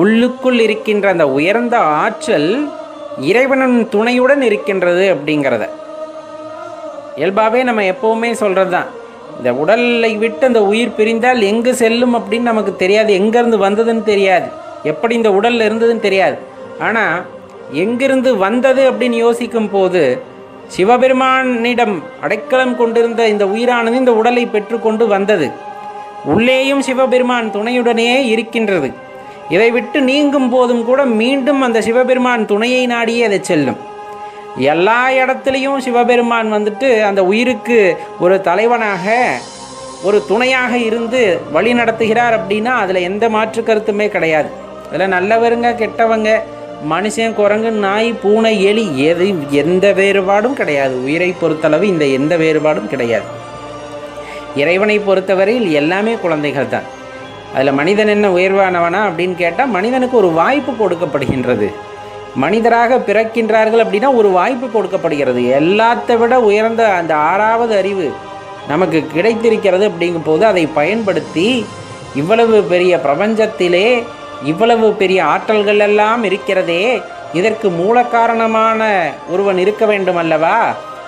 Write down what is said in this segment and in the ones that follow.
உள்ளுக்குள் இருக்கின்ற அந்த உயர்ந்த ஆற்றல் இறைவனின் துணையுடன் இருக்கின்றது அப்படிங்கிறத. இயல்பாகவே நம்ம எப்போவுமே சொல்கிறது தான் இந்த உடலை விட்டு அந்த உயிர் பிரிந்தால் எங்கு செல்லும் அப்படின்னு நமக்கு தெரியாது. எங்கேருந்து வந்ததுன்னு தெரியாது. எப்படி இந்த உடலில் இருந்ததுன்னு தெரியாது. ஆனால் எங்கிருந்து வந்தது அப்படின்னு யோசிக்கும் போது சிவபெருமானிடம் அடைக்கலம் கொண்டிருந்த இந்த உயிரானது இந்த உடலை பெற்றுக்கொண்டு வந்தது. உள்ளேயும் சிவபெருமான் துணையுடனே இருக்கின்றது. இதை விட்டு நீங்கும் போதும் கூட மீண்டும் அந்த சிவபெருமான் துணையை நாடியே அதை செல்லும். எல்லா இடத்துலையும் சிவபெருமான் வந்துட்டு அந்த உயிருக்கு ஒரு தலைவனாக ஒரு துணையாக இருந்து வழி நடத்துகிறார் அப்படின்னா அதில் எந்த மாற்று கருத்துமே கிடையாது. அதில் நல்லவருங்க கெட்டவங்க மனுஷன் குரங்கு நாய் பூனை எலி எது எந்த வேறுபாடும் கிடையாது. உயிரை பொறுத்தளவு இந்த எந்த வேறுபாடும் கிடையாது. இறைவனை பொறுத்தவரையில் எல்லாமே குழந்தைகள் தான் அதில் மனிதன் என்ன உயர்வானவனா அப்படின்னு கேட்டால் மனிதனுக்கு ஒரு வாய்ப்பு கொடுக்கப்படுகின்றது. மனிதராக பிறக்கின்றார்கள் அப்படின்னா ஒரு வாய்ப்பு கொடுக்கப்படுகிறது. எல்லாத்தை விட உயர்ந்த அந்த ஆறாவது அறிவு நமக்கு கிடைத்திருக்கிறது அப்படிங்கும் போது அதை பயன்படுத்தி இவ்வளவு பெரிய பிரபஞ்சத்திலே இவ்வளவு பெரிய ஆற்றல்கள் எல்லாம் இருக்கிறதே இதற்கு மூல காரணமான ஒருவன் இருக்க வேண்டும் அல்லவா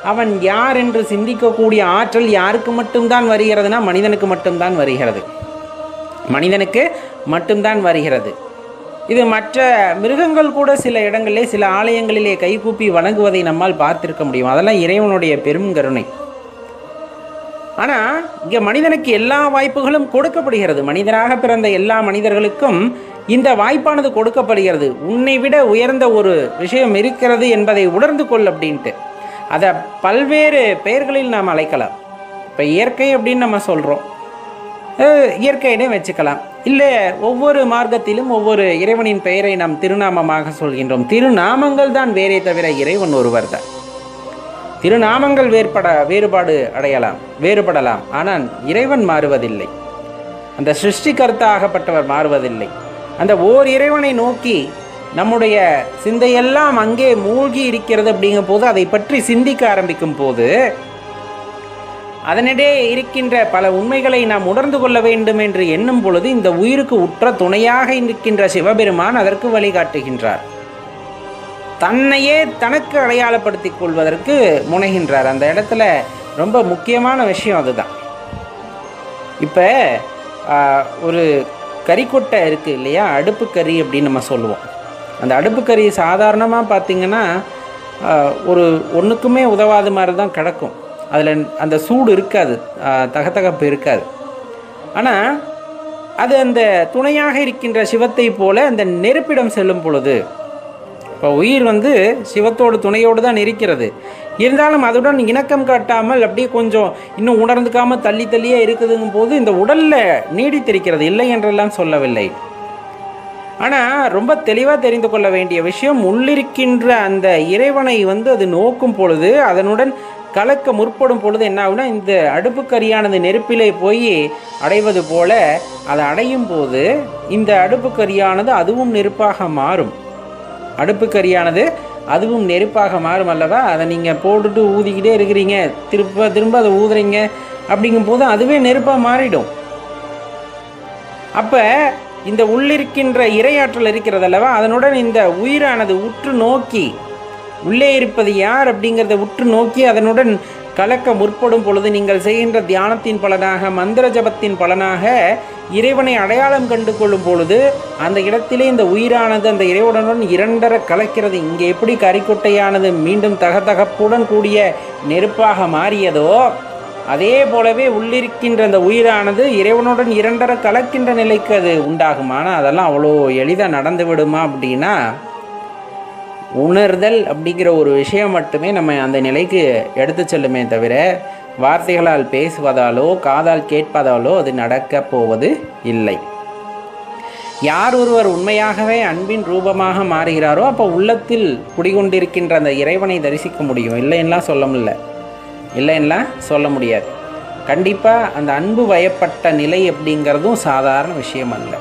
அவன் யார் என்று சிந்திக்கக்கூடிய ஆற்றல் யாருக்கு மட்டும்தான் வருகிறதுனா மனிதனுக்கு மட்டும்தான் வருகிறது. மனிதனுக்கு மட்டும்தான் வருகிறது. இது மற்ற மிருகங்கள் கூட சில இடங்களிலே சில ஆலயங்களிலே கைகூப்பி வணங்குவதை நம்மால் பார்த்திருக்க முடியும். அதெல்லாம் இறைவனுடைய பெரும் கருணை. ஆனால் இங்கே மனிதனுக்கு எல்லா வாய்ப்புகளும் கொடுக்கப்படுகிறது. மனிதனாக பிறந்த எல்லா மனிதர்களுக்கும் இந்த வாய்ப்பானது கொடுக்கப்படுகிறது. உன்னை விட உயர்ந்த ஒரு விஷயம் இருக்கிறது என்பதை உணர்ந்து கொள் அப்படின்ட்டு. அதை பல்வேறு பெயர்களில் நாம் அழைக்கலாம். இப்போ இயற்கை அப்படின்னு நம்ம சொல்கிறோம் இயற்கையினே வச்சுக்கலாம். இல்லை ஒவ்வொரு மார்க்கத்திலும் ஒவ்வொரு இறைவனின் பெயரை நாம் திருநாமமாக சொல்கின்றோம். திருநாமங்கள் தான் வேறே தவிர இறைவன் ஒருவர் தான். திருநாமங்கள் வேறுபட வேறுபாடு அடையலாம் வேறுபடலாம். ஆனால் இறைவன் மாறுவதில்லை. அந்த சிருஷ்டிகர்த்தாகப்பட்டவர் மாறுவதில்லை. அந்த ஓர் இறைவனை நோக்கி நம்முடைய சிந்தையெல்லாம் அங்கே மூழ்கி இருக்கிறது அப்படிங்கும் போது அதை பற்றி சிந்திக்க ஆரம்பிக்கும் போது அதனிடையே இருக்கின்ற பல உண்மைகளை நாம் உணர்ந்து கொள்ள வேண்டும் என்று எண்ணும் பொழுது இந்த உயிருக்கு உற்ற துணையாக இருக்கின்ற சிவபெருமான் அதற்கு வழிகாட்டுகின்றார். தன்னையே தனக்கு அடையாளப்படுத்தி கொள்வதற்கு முனைகின்றார். அந்த இடத்துல ரொம்ப முக்கியமான விஷயம் அதுதான். இப்போ ஒரு கறிக்கொட்டை இருக்குது இல்லையா? அடுப்பு கறி அப்படின்னு நம்ம சொல்லுவோம். அந்த அடுப்பு கறி சாதாரணமாக பார்த்திங்கன்னா ஒரு ஒன்றுக்குமே உதவாத மாதிரி தான் கிடக்கும். அதில் அந்த சூடு இருக்காது தகத்தகப்பு இருக்காது. ஆனால் அது அந்த துணையாக இருக்கின்ற சிவத்தை போல அந்த நெருப்பிடம் செல்லும் பொழுது இப்போ உயிர் வந்து சிவத்தோட துணையோடு தான் இருக்கிறது. இருந்தாலும் அதுடன் இணக்கம் காட்டாமல் அப்படியே கொஞ்சம் இன்னும் உணர்ந்துக்காமல் தள்ளி தள்ளியே இருக்குதுங்கும் போது இந்த உடலில் நீடித்திருக்கிறது இல்லை என்றெல்லாம் சொல்லவில்லை. ஆனால் ரொம்ப தெளிவாக தெரிந்து கொள்ள வேண்டிய விஷயம் உள்ளிருக்கின்ற அந்த இறைவனை வந்து அது நோக்கும் பொழுது அதனுடன் கலக்க முற்படும் பொழுது என்ன ஆகுனா இந்த அடுப்புக்கரியானது நெருப்பிலே போய் அடைவது போல அதை அடையும் போது இந்த அடுப்புக்கரியானது அதுவும் நெருப்பாக மாறும். அடுப்புக்கரியானது அதுவும் நெருப்பாக மாறும் அல்லவா? அதை நீங்கள் போட்டுட்டு ஊதிக்கிட்டே இருக்கிறீங்க. திரும்ப திரும்ப அதை ஊதுறீங்க. அப்படிங்கும் போது அதுவே நெருப்பாக மாறிடும். அப்போ இந்த உள்ளிருக்கின்ற இரையாற்றல் இருக்கிறது அல்லவா? அதனுடன் இந்த உயிரானது உற்று நோக்கி உள்ளே இருப்பது யார் அப்படிங்கிறத உற்று நோக்கி அதனுடன் கலக்க முற்படும் பொழுது நீங்கள் செய்கின்ற தியானத்தின் பலனாக மந்திர ஜபத்தின் பலனாக இறைவனை அடையாளம் கண்டு கொள்ளும் பொழுது அந்த இடத்திலே இந்த உயிரானது அந்த இறைவனுடன் இரண்டர கலக்கிறது. இங்கே எப்படி கரிக்கொட்டையானது மீண்டும் தகதகப்புடன் கூடிய நெருப்பாக மாறியதோ அதே போலவே உள்ளிருக்கின்ற அந்த உயிரானது இறைவனுடன் இரண்டர கலக்கின்ற நிலைக்கு அது உண்டாகும் ஆனால் அதெல்லாம் அவ்வளோ எளிதாக நடந்து விடுமா அப்படின்னா உணர்தல் அப்படிங்கிற ஒரு விஷயம் மட்டுமே நம்ம அந்த நிலைக்கு எடுத்து செல்லுமே தவிர வார்த்தைகளால் பேசுவதாலோ காதால் கேட்பதாலோ அது நடக்கப் போவது இல்லை. யார் ஒருவர் உண்மையாகவே அன்பின் ரூபமாக மாறுகிறாரோ அப்போ உள்ளத்தில் குடிகொண்டிருக்கின்ற அந்த இறைவனை தரிசிக்க முடியும். இல்லைன்னா சொல்ல முடியல. இல்லைன்னா சொல்ல முடியாது. கண்டிப்பாக அந்த அன்பு வயப்பட்ட நிலை அப்படிங்கிறதும் சாதாரண விஷயம் அல்ல.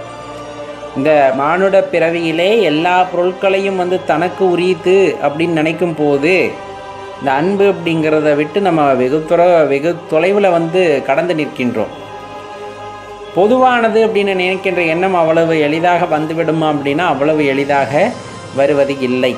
இந்த மானுட பிறவியிலே எல்லா பொருட்களையும் வந்து தனக்கு உரியுது அப்படின்னு நினைக்கும் போது இந்த அன்பு அப்படிங்கிறத விட்டு நம்ம வெகு துற வெகு தொலைவில் வந்து கடந்து நிற்கின்றோம். பொதுவானது அப்படின்னு நினைக்கின்ற எண்ணம் அவ்வளவு எளிதாக வந்துவிடுமா அப்படின்னா அவ்வளவு எளிதாக வருவது இல்லை.